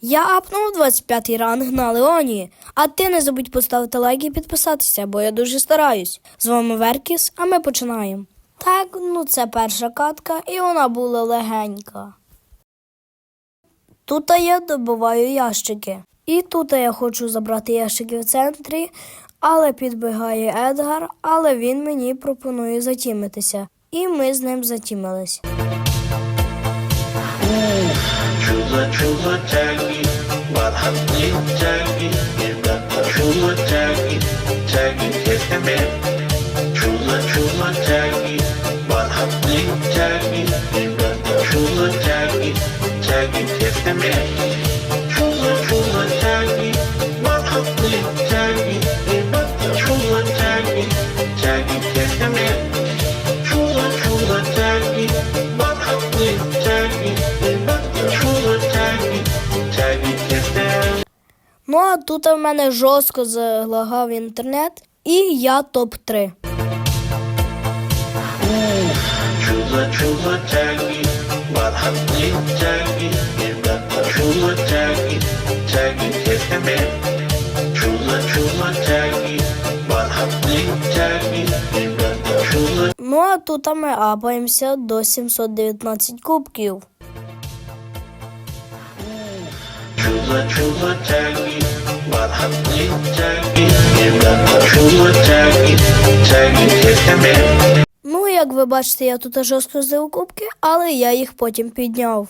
Я апнув 25 й ранг на Леонії, а ти не забудь поставити лайк і підписатися, бо я дуже стараюсь. З вами Веркіс, а ми починаємо. Так, ну це перша катка, і вона була легенька. Тут я добуваю ящики. І тут я хочу забрати ящики в центрі, але підбігає Едгар, але він мені пропонує затімитися. І ми з ним затімились. Tag me, kiss the man. Trula, trula, tag me. Ну а тут в мене жорстко залагав інтернет, і я топ-3. Chula chula taggy, marhamli taggy, yedata chula taggy, taggy keseme. Chula chula taggy, marhamli taggy, yedata chula Ну а тут ми апаємося до 719 кубків. chula chula taggy, Ну, як ви бачите, я тут жорстко здив кубки, але я їх потім підняв.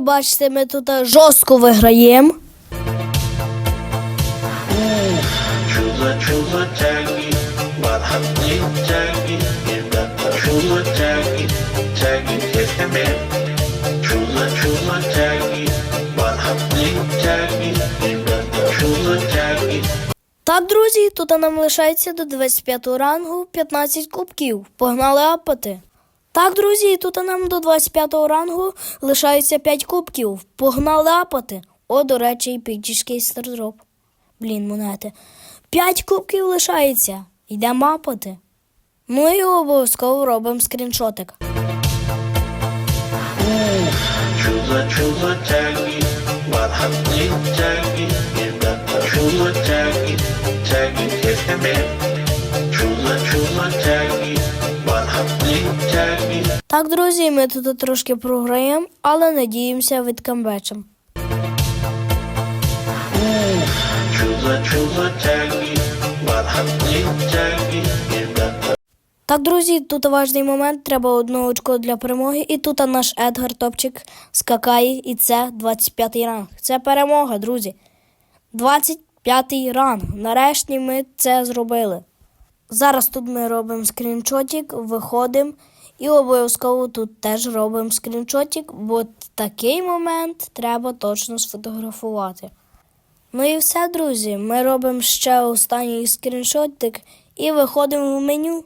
Бачите, ми тут жорстко виграємо. Так, друзі, тут нам лишається до 25 рангу 15 кубків. Погнали апати. Так, друзі, тут нам до 25 го рангу лишається 5 кубків. Погнали апати. О, до речі, епічний стардроп. Блін, монети. 5 кубків лишається. Йдемо апати. Ну і обов'язково робимо скріншотик. Chula chula Так, друзі, ми тут трошки програємо, але надіємося taggy, yedata Так, друзі, тут важний момент, треба одне очко для перемоги. І тут наш Едгар Топчик скакає, і це 25-й ранг. Це перемога, друзі. 25-й ранг. Нарешті ми це зробили. Зараз тут ми робимо скріншотик, виходимо і обов'язково тут теж робимо скріншотик, бо такий момент треба точно сфотографувати. Ну і все, друзі. Ми робимо ще останній скріншотик і виходимо в меню.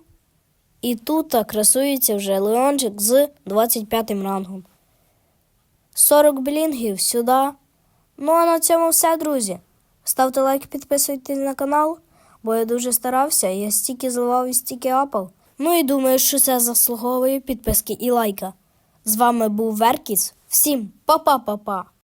І тут красується вже Леончик з 25 рангом. 40 білінгів сюди. Ну а на цьому все, друзі. Ставте лайк, підписуйтесь на канал, бо я дуже старався, я стільки зливав і стільки апав. Ну і думаю, що це заслуговує підписки і лайка. З вами був Веркіс. Всім па-па-па-па!